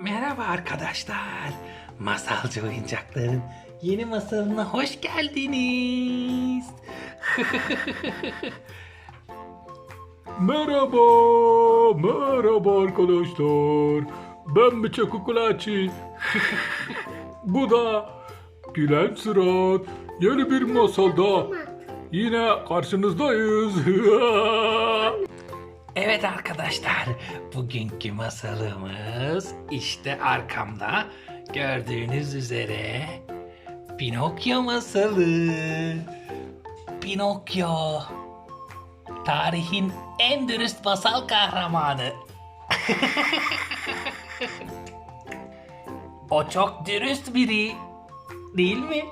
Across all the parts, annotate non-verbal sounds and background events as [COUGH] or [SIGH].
Merhaba arkadaşlar. Masalcı oyuncakların yeni masalına hoş geldiniz. [LAUGHS] Merhaba, merhaba arkadaşlar. Ben Bıçak Kukulaçi. [LAUGHS] Bu da Gülen Sırat. Yeni bir masalda yine karşınızdayız. [LAUGHS] evet arkadaşlar, bugünkü masalımız işte arkamda gördüğünüz üzere Pinokyo masalı. Pinokyo. Tarihin en dürüst masal kahramanı. [LAUGHS] o çok dürüst biri. Değil mi?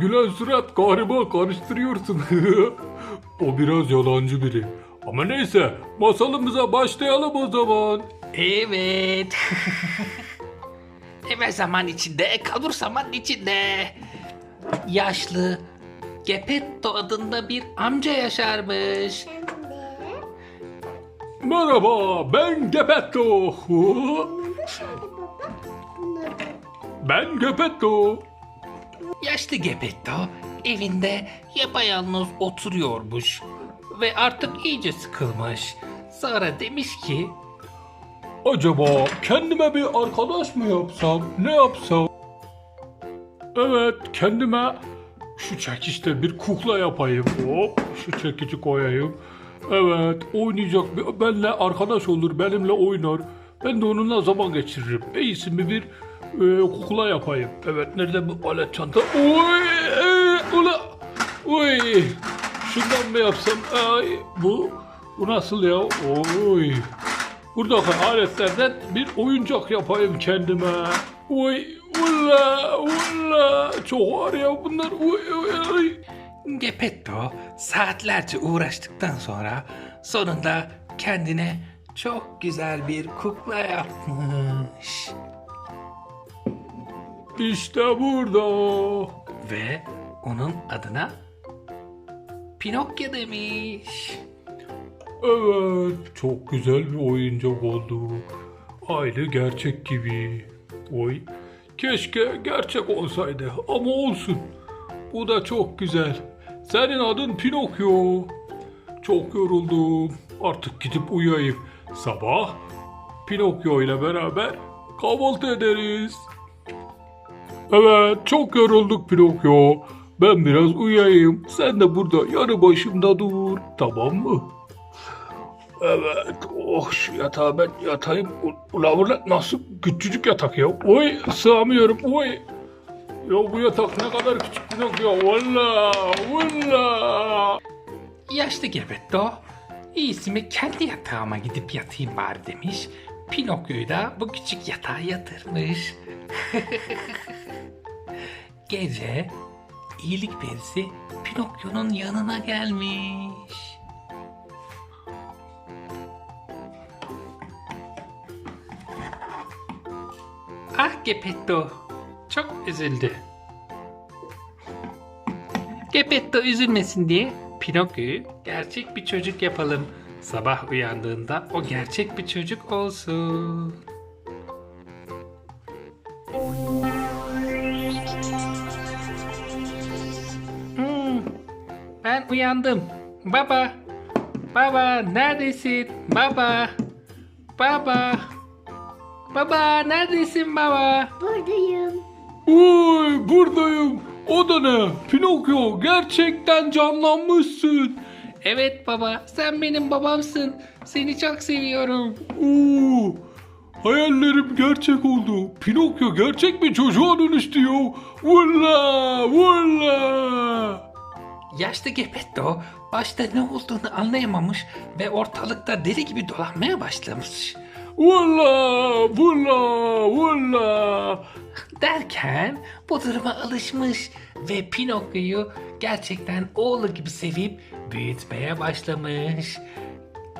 Gülen Sırat galiba karıştırıyorsun. [LAUGHS] o biraz yalancı biri. Ama neyse masalımıza başlayalım o zaman. Evet. [LAUGHS] Evvel zaman içinde, kalbur zaman içinde. Yaşlı Gepetto adında bir amca yaşarmış. Merhaba ben Gepetto. [LAUGHS] ben Gepetto. Yaşlı Gepetto evinde yapayalnız oturuyormuş. Ve artık iyice sıkılmış. Sonra demiş ki Acaba kendime bir arkadaş mı yapsam? Ne yapsam? Evet, kendime şu çekişte bir kukla yapayım. Hop, şu çekici koyayım. Evet, oynayacak bir, benimle arkadaş olur, benimle oynar. Ben de onunla zaman geçiririm. İyisi mi bir e, kukla yapayım. Evet, nerede bu alet çanta? Oy, e, ula, oy. Şundan mı yapsam? Ay, bu, bu nasıl ya? Oy. Buradaki aletlerden bir oyuncak yapayım kendime. Oy, ulla, ulla. Çok var ya bunlar. Oy, oy, oy. Gepetto saatlerce uğraştıktan sonra sonunda kendine çok güzel bir kukla yapmış. İşte burada. Ve onun adına Pinokyo demiş. Evet, çok güzel bir oyuncak oldu. Aynı gerçek gibi. Oy, keşke gerçek olsaydı ama olsun. Bu da çok güzel. Senin adın Pinokyo. Çok yoruldum. Artık gidip uyuyayım. Sabah Pinokyo ile beraber kahvaltı ederiz. Evet, çok yorulduk Pinokyo. Ben biraz uyuyayım. Sen de burada yanı başımda dur. Tamam mı? Evet. Oh şu yatağa ben yatayım. Ula ula nasıl küçücük yatak ya. Oy sığamıyorum. Oy. Ya bu yatak ne kadar küçük Pinokyo. Valla. Valla. Yaşlı Gepetto iyisi mi kendi yatağıma gidip yatayım bari demiş. Pinokyo'yu da bu küçük yatağa yatırmış. [LAUGHS] Gece iyilik perisi Pinokyo'nun yanına gelmiş. Ah Gepetto çok üzüldü. Gepetto üzülmesin diye Pinokyo'yu gerçek bir çocuk yapalım. Sabah uyandığında o gerçek bir çocuk olsun. Hmm, ben uyandım. Baba. Baba neredesin? Baba. Baba. Baba neredesin baba? Buradayım. Oy buradayım. O da ne? Pinokyo gerçekten canlanmışsın. Evet baba, sen benim babamsın. Seni çok seviyorum. Oo, hayallerim gerçek oldu. Pinokyo gerçek bir çocuğa dönüştü ya. Valla valla. Yaşlı Gepetto başta ne olduğunu anlayamamış ve ortalıkta deli gibi dolanmaya başlamış. Valla valla valla. Derken bu duruma alışmış ve Pinokyo'yu gerçekten oğlu gibi sevip büyütmeye başlamış.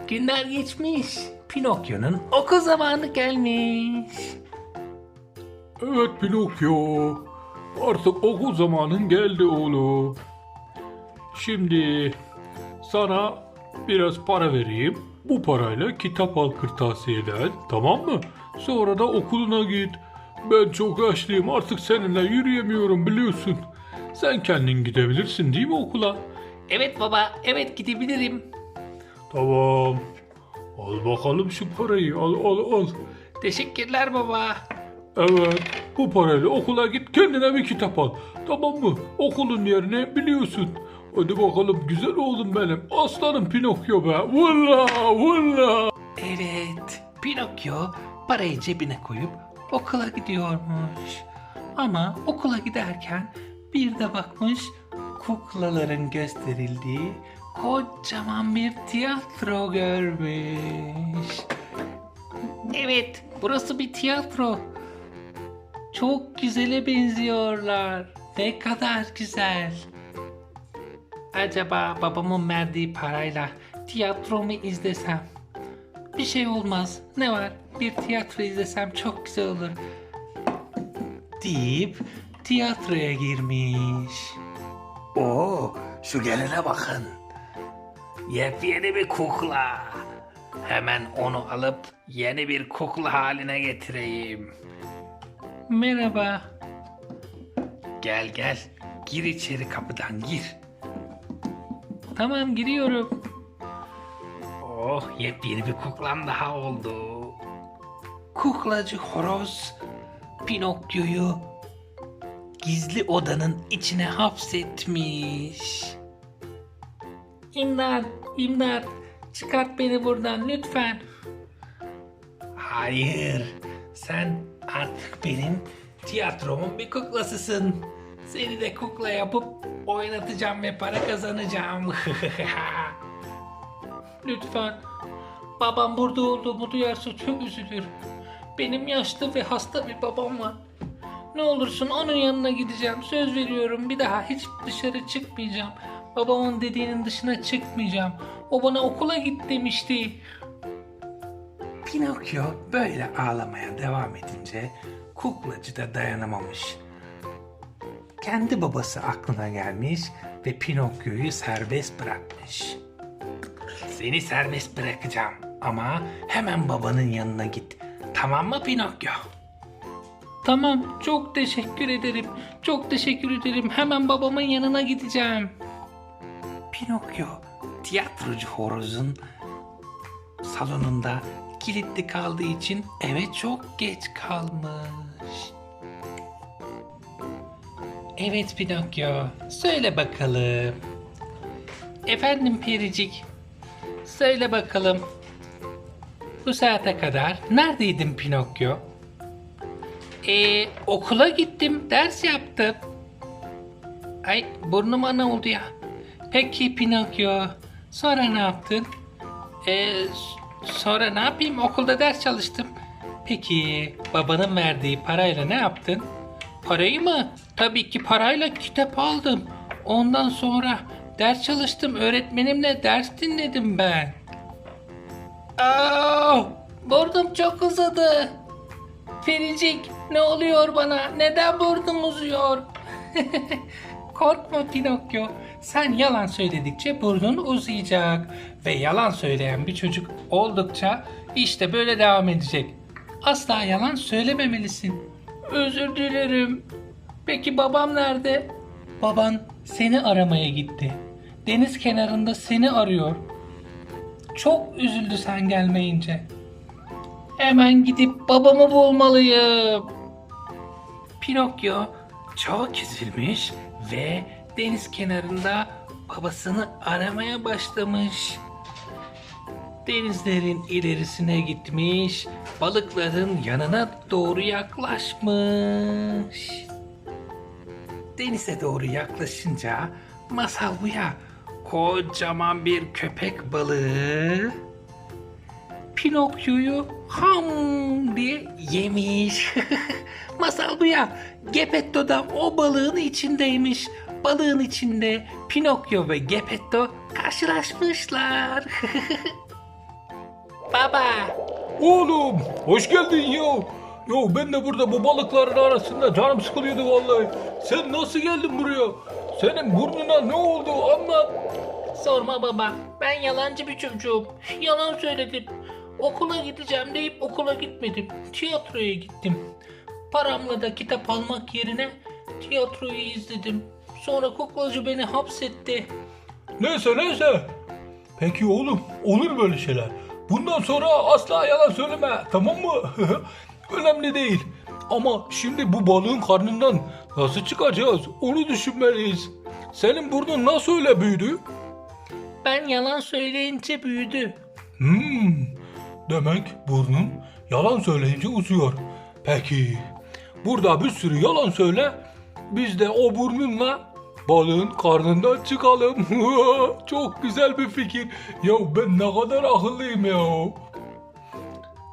Günler geçmiş. Pinokyo'nun okul zamanı gelmiş. Evet Pinokyo. Artık okul zamanın geldi oğlum. Şimdi sana biraz para vereyim. Bu parayla kitap al kırtasiyeden tamam mı? Sonra da okuluna git. Ben çok yaşlıyım artık seninle yürüyemiyorum biliyorsun. Sen kendin gidebilirsin değil mi okula? Evet baba, evet gidebilirim. Tamam. Al bakalım şu parayı al al al. Teşekkürler baba. Evet bu parayla okula git kendine bir kitap al. Tamam mı? Okulun yerini biliyorsun. Hadi bakalım güzel oğlum benim. Aslanım Pinokyo be. Valla valla. Evet, Pinokyo parayı cebine koyup okula gidiyormuş. Ama okula giderken bir de bakmış kuklaların gösterildiği kocaman bir tiyatro görmüş. Evet, burası bir tiyatro. Çok güzele benziyorlar. Ne kadar güzel. Acaba babamın verdiği parayla tiyatromu izlesem? Bir şey olmaz. Ne var? Bir tiyatro izlesem çok güzel olur. Deyip tiyatroya girmiş. Oo, şu gelene bakın. Yepyeni bir kukla. Hemen onu alıp yeni bir kukla haline getireyim. Merhaba. Gel gel. Gir içeri kapıdan gir. Tamam giriyorum. Oh yepyeni bir kuklam daha oldu. Kuklacı horoz Pinokyo'yu gizli odanın içine hapsetmiş. İmdat, imdat. Çıkart beni buradan lütfen. Hayır, sen artık benim tiyatromun bir kuklasısın. Seni de kukla yapıp oynatacağım ve para kazanacağım. [LAUGHS] Lütfen. Babam burada olduğumu duyarsa çok üzülür. Benim yaşlı ve hasta bir babam var. Ne olursun onun yanına gideceğim. Söz veriyorum bir daha hiç dışarı çıkmayacağım. Babamın dediğinin dışına çıkmayacağım. O bana okula git demişti. Pinokyo böyle ağlamaya devam edince kuklacı da dayanamamış. Kendi babası aklına gelmiş ve Pinokyo'yu serbest bırakmış. Seni serbest bırakacağım ama hemen babanın yanına git. Tamam mı Pinokyo? Tamam, çok teşekkür ederim. Çok teşekkür ederim. Hemen babamın yanına gideceğim. Pinokyo, tiyatrocu horozun salonunda kilitli kaldığı için eve çok geç kalmış. Evet Pinokyo, söyle bakalım. Efendim Pericik, söyle bakalım. Bu saate kadar neredeydin Pinokyo? Ee, okula gittim, ders yaptım. Ay burnuma ne oldu ya? Peki Pinokyo, sonra ne yaptın? S- sonra ne yapayım? Okulda ders çalıştım. Peki babanın verdiği parayla ne yaptın? Parayı mı? Tabii ki parayla kitap aldım. Ondan sonra ders çalıştım. Öğretmenimle ders dinledim ben. Aa, burnum çok uzadı. Fericik ne oluyor bana? Neden burnum uzuyor? [LAUGHS] Korkma Pinokyo. Sen yalan söyledikçe burnun uzayacak. Ve yalan söyleyen bir çocuk oldukça işte böyle devam edecek. Asla yalan söylememelisin. Özür dilerim. Peki babam nerede? Baban seni aramaya gitti. Deniz kenarında seni arıyor. Çok üzüldü sen gelmeyince. Hemen gidip babamı bulmalıyım. Pinokyo çok üzülmüş ve deniz kenarında babasını aramaya başlamış. Denizlerin ilerisine gitmiş, balıkların yanına doğru yaklaşmış. Denize doğru yaklaşınca masal bu ya kocaman bir köpek balığı Pinokyo'yu ham diye yemiş. [LAUGHS] Masal bu ya. Gepetto da o balığın içindeymiş. Balığın içinde Pinokyo ve Gepetto karşılaşmışlar. [LAUGHS] Baba, Oğlum hoş geldin ya. Ya ben de burada bu balıkların arasında canım sıkılıyordu vallahi. Sen nasıl geldin buraya? Senin burnuna ne oldu anlat. sorma baba. Ben yalancı bir çocuğum. Yalan söyledim. Okula gideceğim deyip okula gitmedim. Tiyatroya gittim. Paramla da kitap almak yerine tiyatroyu izledim. Sonra kuklacı beni hapsetti. Neyse neyse. Peki oğlum olur böyle şeyler. Bundan sonra asla yalan söyleme tamam mı? [LAUGHS] Önemli değil. Ama şimdi bu balığın karnından nasıl çıkacağız onu düşünmeliyiz. Senin burnun nasıl öyle büyüdü? Ben yalan söyleyince büyüdü. Hmm, demek burnun yalan söyleyince uzuyor. Peki, burada bir sürü yalan söyle, biz de o burnunla balığın karnından çıkalım. [LAUGHS] Çok güzel bir fikir. Ya ben ne kadar akıllıyım ya.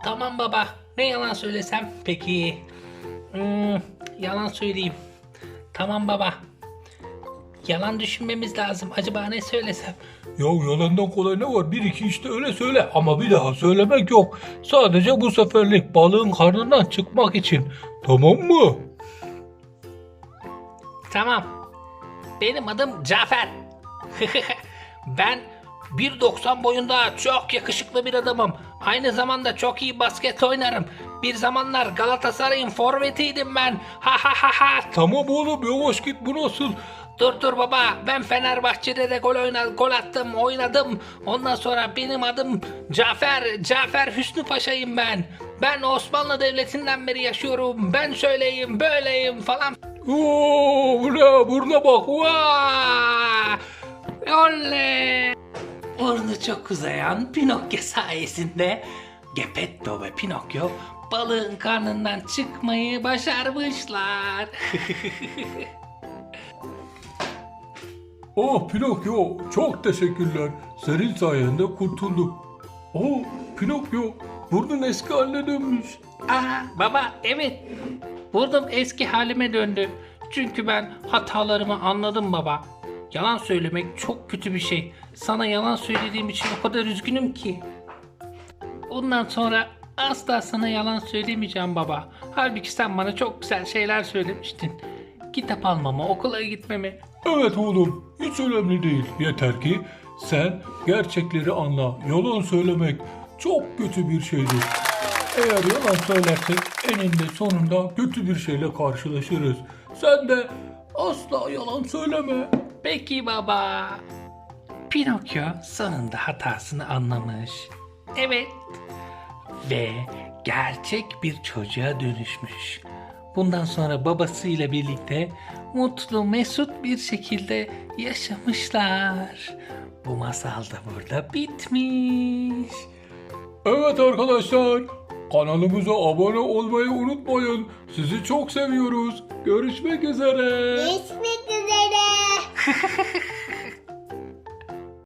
Tamam baba. Ne yalan söylesem peki? Hmm, yalan söyleyeyim. Tamam baba. Yalan düşünmemiz lazım. Acaba ne söylesem? Ya yalandan kolay ne var? Bir iki işte öyle söyle ama bir daha söylemek yok. Sadece bu seferlik balığın karnından çıkmak için. Tamam mı? Tamam. Benim adım Cafer. [LAUGHS] ben 1.90 boyunda çok yakışıklı bir adamım. Aynı zamanda çok iyi basket oynarım. Bir zamanlar Galatasaray'ın forvetiydim ben. Ha ha ha ha. Tamam oğlum yavaş git bu nasıl? Dur dur baba ben Fenerbahçe'de de gol oynadım, gol attım, oynadım. Ondan sonra benim adım Cafer, Cafer Hüsnü Paşa'yım ben. Ben Osmanlı Devleti'nden beri yaşıyorum. Ben şöyleyim, böyleyim falan. Oo, bu ne? Buruna bak. Vaa! Oley! Burnu çok uzayan Pinokyo sayesinde Geppetto ve Pinokyo balığın karnından çıkmayı başarmışlar. [LAUGHS] Oh Pinokyo çok teşekkürler. Senin sayende kurtulduk. Oh Pinokyo burnun eski haline dönmüş. Aa baba evet. Burnum eski halime döndü. Çünkü ben hatalarımı anladım baba. Yalan söylemek çok kötü bir şey. Sana yalan söylediğim için o kadar üzgünüm ki. Bundan sonra asla sana yalan söylemeyeceğim baba. Halbuki sen bana çok güzel şeyler söylemiştin. Kitap almamı, okula gitmemi. Evet oğlum hiç önemli değil. Yeter ki sen gerçekleri anla. Yalan söylemek çok kötü bir şeydir. Eğer yalan söylersek eninde sonunda kötü bir şeyle karşılaşırız. Sen de asla yalan söyleme. Peki baba. Pinokyo sonunda hatasını anlamış. Evet. Ve gerçek bir çocuğa dönüşmüş. Bundan sonra babasıyla birlikte mutlu mesut bir şekilde yaşamışlar. Bu masal da burada bitmiş. Evet arkadaşlar kanalımıza abone olmayı unutmayın. Sizi çok seviyoruz. Görüşmek üzere. Görüşmek üzere. [LAUGHS]